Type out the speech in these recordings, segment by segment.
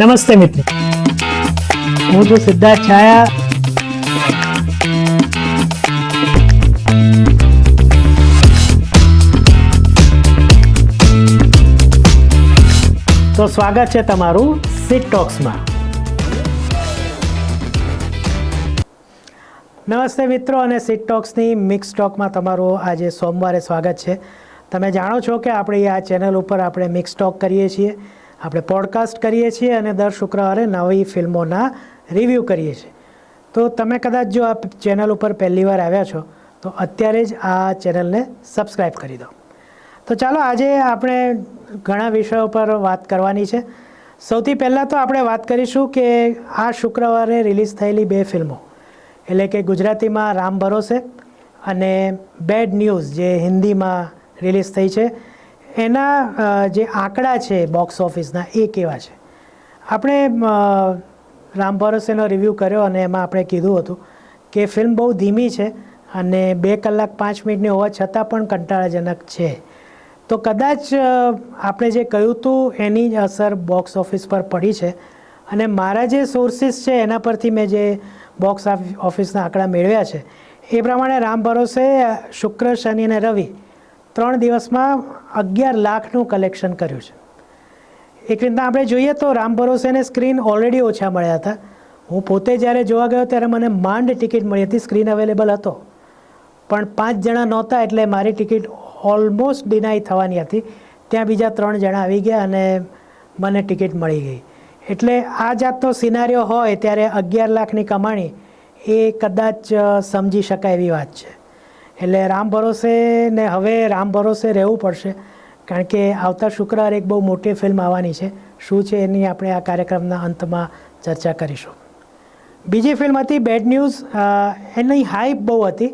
નમસ્તે મિત્રો. હું છું સિદ્ધાર્થ છાયા. તો સ્વાગત છે તમારું સિટ ટોક્સમાં નમસ્તે મિત્રો અને સિટ ટોક્સની મિક્સ ટોકમાં તમારું આજે સોમવારે સ્વાગત છે. તમે જાણો છો કે આપણી આ ચેનલ ઉપર આપણે મિક્સ ટોક કરીએ છીએ. આપણે પોડકાસ્ટ કરીએ છીએ અને દર શુક્રવારે નવી ફિલ્મોના રિવ્યૂ કરીએ છીએ. તો તમે કદાચ જો આ ચેનલ ઉપર પહેલી વાર આવ્યા છો, તો અત્યારે જ આ ચેનલને સબસ્ક્રાઈબ કરી દો. તો ચાલો આજે આપણે ઘણા વિષયો પર વાત કરવાની છે. સૌથી પહેલાં તો આપણે વાત કરીશું કે આ શુક્રવારે રિલીઝ થયેલી બે ફિલ્મો, એટલે કે ગુજરાતીમાં રામ ભરોસે અને બેડ ન્યૂઝ જે હિન્દીમાં રિલીઝ થઈ છે. એના જે આંકડા છે બોક્સ ઓફિસના એ કેવા છે? આપણે રામ ભરોસેનો રિવ્યૂ કર્યો અને એમાં આપણે કીધું હતું કે ફિલ્મ બહુ ધીમી છે અને બે કલાક પાંચ મિનિટની હોવા છતાં પણ કંટાળાજનક છે. તો કદાચ આપણે જે કહ્યું હતું એની જ અસર બોક્સ ઓફિસ પર પડી છે અને મારા જે સોર્સિસ છે એના પરથી મેં જે બોક્સ ઓફિસના આંકડા મેળવ્યા છે, એ પ્રમાણે રામ ભરોસે શુક્ર, શનિ અને રવિ ત્રણ દિવસમાં અગિયાર લાખનું કલેક્શન કર્યું છે. એક રીતના આપણે જોઈએ તો રામ ભરોસેને સ્ક્રીન ઓલરેડી ઓછા મળ્યા હતા. હું પોતે જ્યારે જોવા ગયો ત્યારે મને માંડ ટિકિટ મળી હતી, સ્ક્રીન અવેલેબલ હતો. પણ પાંચ જણા નહોતા એટલે મારી ટિકિટ ઓલમોસ્ટ ડિનાય થવાની હતી. ત્યાં બીજા ત્રણ જણા આવી ગયા અને મને ટિકિટ મળી ગઈ. એટલે આ જાતનો સિનારીઓ હોય ત્યારે અગિયાર લાખની કમાણી એ કદાચ સમજી શકાય એવી વાત છે. એટલે રામ ભરોસે ને હવે રામ ભરોસે રહેવું પડશે. કારણ કે આવતા શુક્રવારે એક બહુ મોટી ફિલ્મ આવવાની છે. શું છે એની આપણે આ કાર્યક્રમના અંતમાં ચર્ચા કરીશું. બીજી ફિલ્મ હતી બેડ ન્યૂઝ એની હાઈપ બહુ હતી.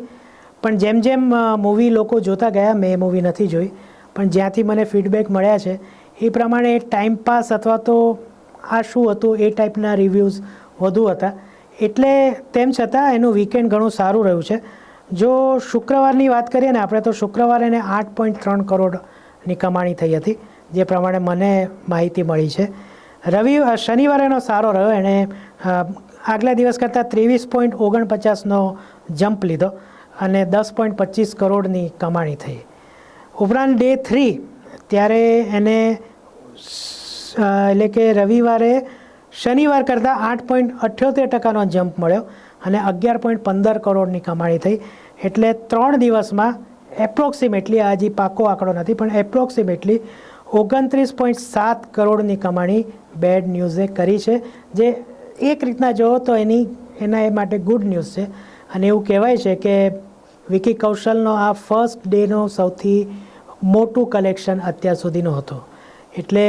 પણ જેમ જેમ મૂવી લોકો જોતા ગયા, મેં એ મૂવી નથી જોઈ. પણ જ્યાંથી મને ફીડબેક મળ્યા છે, એ પ્રમાણે ટાઈમ પાસ અથવા તો આ શું હતું એ ટાઈપના રિવ્યૂઝ વધુ હતા. એટલે તેમ છતાં એનું વીકેન્ડ ઘણું સારું રહ્યું છે. જો શુક્રવારની વાત કરીએ ને, આપણે તો શુક્રવારે એને આઠ પોઈન્ટ ત્રણ કરોડની કમાણી થઈ હતી, જે પ્રમાણે મને માહિતી મળી છે. રવિ શનિવારે એનો સારો રહ્યો, એણે આગલા દિવસ કરતાં ત્રેવીસ પોઈન્ટ ઓગણપચાસનો જમ્પ લીધો અને દસ પોઈન્ટ પચીસ કરોડની કમાણી થઈ. ઉપરાંત ડે થ્રી, ત્યારે એને એટલે કે રવિવારે શનિવાર કરતાં આઠ પોઈન્ટ અઠ્યોતેર ટકાનો જમ્પ મળ્યો અને અગિયાર પોઈન્ટ પંદર કરોડની કમાણી થઈ. એટલે ત્રણ દિવસમાં એપ્રોક્સિમેટલી હજી પાકો આંકડો નથી, પણ એપ્રોક્સિમેટલી ઓગણત્રીસ પોઈન્ટ સાત કરોડની કમાણી બેડ ન્યૂઝે કરી છે. જે એક રીતના જોવો તો એની, એના એ માટે ગુડ ન્યૂઝ છે. અને એવું કહેવાય છે કે વિકી કૌશલનો આ ફર્સ્ટ ડેનો સૌથી મોટું કલેક્શન અત્યાર સુધીનું હતું. એટલે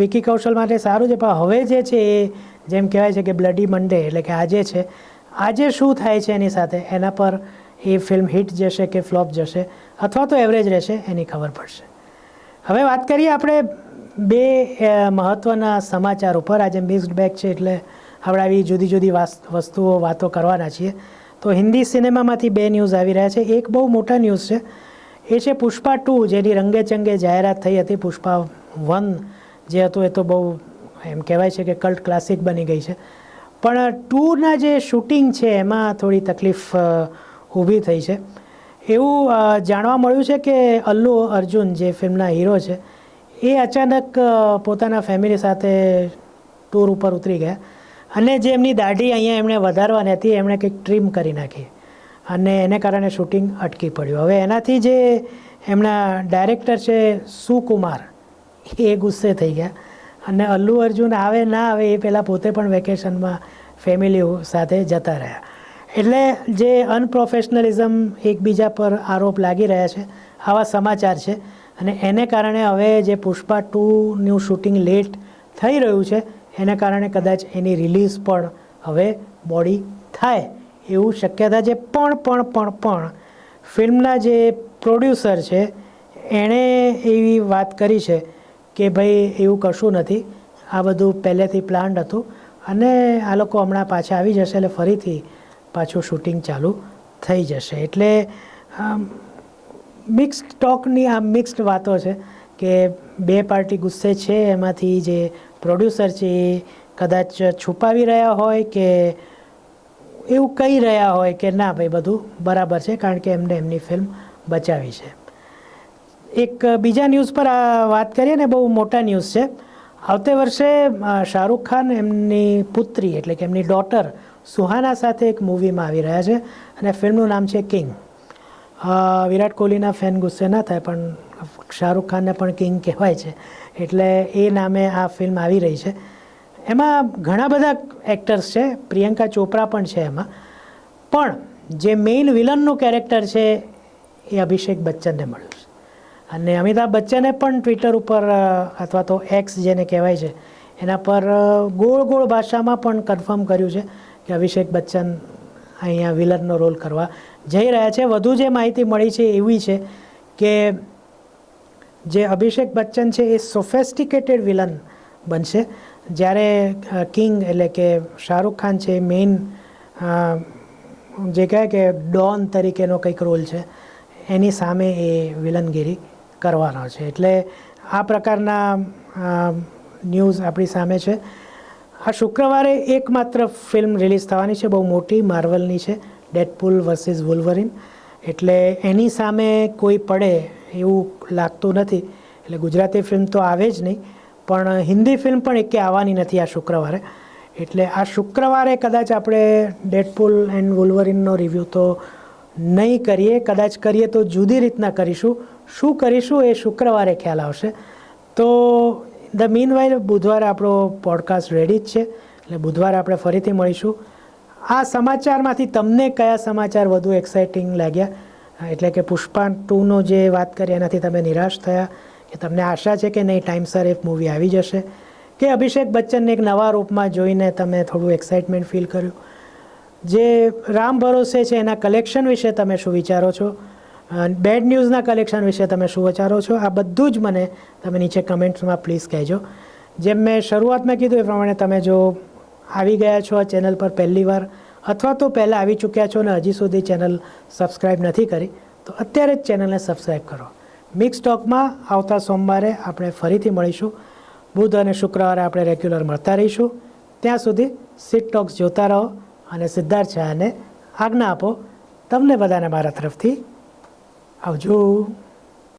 વિકી કૌશલ માટે સારું છે, પણ હવે જે છે એ, જેમ કહેવાય છે કે બ્લડી મંડે એટલે કે આજે છે આજે શું થાય છે એની સાથે? એના પર એ ફિલ્મ હિટ જશે કે ફ્લોપ જશે? અથવા તો એવરેજ રહેશે, એની ખબર પડશે. હવે વાત કરીએ આપણે બે મહત્ત્વના સમાચાર ઉપર. આજે મિક્સ્ડ બેગ છે એટલે આપણે આવી જુદી જુદી વસ્તુઓ વાતો કરવાના છીએ. તો હિન્દી સિનેમામાંથી બે ન્યૂઝ આવી રહ્યા છે. એક બહુ મોટા ન્યૂઝ છે. એ છે પુષ્પા ટુ, જેની રંગે ચંગે જાહેરાત થઈ હતી. પુષ્પા વન જે હતું એ તો બહુ એમ કહેવાય છે કે કલ્ટ ક્લાસિક બની ગઈ છે. પણ ટુના જે શૂટિંગ છે, એમાં થોડી તકલીફ ઊભી થઈ છે. એવું જાણવા મળ્યું છે કે અલ્લુ અર્જુન જે ફિલ્મના હીરો છે, એ અચાનક પોતાના ફેમિલી સાથે ટૂર ઉપર ઉતરી ગયા. અને જે એમની દાઢી અહીંયા એમણે વધારવાની હતી, એમણે કંઈક ટ્રીમ કરી નાખી. અને એને કારણે શૂટિંગ અટકી પડ્યું. હવે એનાથી જે એમના ડાયરેક્ટર છે, સુકુમાર, એ ગુસ્સે થઈ ગયા. અને અલ્લુ અર્જુન આવે ના આવે એ પહેલાં પોતે પણ વેકેશનમાં ફેમિલી સાથે જતા રહ્યા. એટલે જે અનપ્રોફેશનલિઝમ એકબીજા પર આરોપ લાગી રહ્યા છે, આવા સમાચાર છે. અને એને કારણે હવે જે પુષ્પા ટુનું શૂટિંગ લેટ થઈ રહ્યું છે, એને કારણે કદાચ એની રિલીઝ પણ હવે મોડી થાય એવું શક્યતા છે. પણ પણ પણ પણ ફિલ્મના જે પ્રોડ્યુસર છે, એણે એવી વાત કરી છે કે ભાઈ એવું કશું નથી. આ બધું પહેલેથી પ્લાન્ડ હતું. અને આ લોકો હમણાં પાછા આવી જશે એટલે ફરીથી પાછું શૂટિંગ ચાલુ થઈ જશે. એટલે મિક્સ્ડ ટોકની આ મિક્સ્ડ વાતો છે કે બે પાર્ટી ગુસ્સે છે એમાંથી જે પ્રોડ્યુસર છે એ કદાચ છુપાવી રહ્યા હોય કે એવું કહી રહ્યા હોય કે ના ભાઈ બધું બરાબર છે કારણ કે એમને એમની ફિલ્મ બચાવી છે. એક બીજા ન્યૂઝ પર વાત કરીએ ને, બહુ મોટા ન્યૂઝ છે. આવતે વર્ષે શાહરૂખ ખાન એમની પુત્રી એટલે કે એમની ડોટર સુહાના સાથે એક મૂવીમાં આવી રહ્યા છે અને ફિલ્મનું નામ છે કિંગ વિરાટ કોહલીના ફેન ગુસ્સે ના થાય, પણ શાહરૂખ ખાનને પણ કિંગ કહેવાય છે. એટલે એ નામે આ ફિલ્મ આવી રહી છે. એમાં ઘણા બધા એક્ટર્સ છે, પ્રિયંકા ચોપરા પણ છે એમાં. પણ જે મેઇન વિલનનું કેરેક્ટર છે એ અભિષેક બચ્ચનને મળ્યું. અને અમિતાભ બચ્ચને પણ ટ્વિટર ઉપર અથવા તો એક્સ જેને કહેવાય છે, એના પર ગોળ ગોળ ભાષામાં પણ કન્ફર્મ કર્યું છે કે અભિષેક બચ્ચન અહીંયા વિલનનો રોલ કરવા જઈ રહ્યા છે. વધુ જે માહિતી મળી છે એવી છે કે જે અભિષેક બચ્ચન છે એ સોફેસ્ટિકેટેડ વિલન બનશે. જ્યારે કિંગ એટલે કે શાહરૂખ ખાન છે મેઇન જે કહે કે ડોન તરીકેનો કંઈક રોલ છે. એની સામે એ વિલનગીરી કરવાનો છે. એટલે આ પ્રકારના ન્યૂઝ આપણી સામે છે. આ શુક્રવારે એકમાત્ર ફિલ્મ રિલીઝ થવાની છે, બહુ મોટી, માર્વલની છે, ડેડપુલ વર્સિસ વુલ્વરિન. એટલે એની સામે કોઈ પડે એવું લાગતું નથી. એટલે ગુજરાતી ફિલ્મ તો આવે જ નહીં, પણ હિન્દી ફિલ્મ પણ એકે આવવાની નથી આ શુક્રવારે. એટલે આ શુક્રવારે કદાચ આપણે ડેડપુલ એન્ડ વુલ્વરિનનો રિવ્યૂ તો નહીં કરીએ, કદાચ કરીએ તો જુદી રીતના કરીશું. શું કરીશું એ શુક્રવારે ખ્યાલ આવશે. તો ધ મીન વાઇલ બુધવારે આપણો પોડકાસ્ટ રેડી જ છે. એટલે બુધવારે આપણે ફરીથી મળીશું. આ સમાચારમાંથી તમને કયા સમાચાર વધુ એક્સાઇટિંગ લાગ્યા? એટલે કે પુષ્પા ટુનો જે વાત કરી, એનાથી તમે નિરાશ થયા? કે તમને આશા છે કે નહીં ટાઈમસર એ મૂવી આવી જશે? કે અભિષેક બચ્ચનને એક નવા રૂપમાં જોઈને તમે થોડું એક્સાઇટમેન્ટ ફીલ કર્યું? જે રામ ભરોસે છે એના કલેક્શન વિશે તમે શું વિચારો છો? બેડ ન્યૂઝના કલેક્શન વિશે તમે શું વિચારો છો? આ બધું જ મને તમે નીચે કમેન્ટ્સમાં પ્લીઝ કહેજો. જેમ મેં શરૂઆતમાં કીધું એ પ્રમાણે તમે જો આવી ગયા છો આ ચેનલ પર પહેલી વાર, અથવા તો પહેલાં આવી ચૂક્યા છો ને હજી સુધી ચેનલ સબસ્ક્રાઈબ નથી કરી, તો અત્યારે જ ચેનલને સબસ્ક્રાઈબ કરો. મિક્સ ટોકમાં આવતા સોમવારે આપણે ફરીથી મળીશું. બુધ અને શુક્રવારે આપણે રેગ્યુલર મળતા રહીશું. ત્યાં સુધી સીટ ટોક્સ જોતા રહો. અને સિદ્ધાર્થ શાહને આજ્ઞા આપો. તમને બધાને મારા તરફથી આવજો.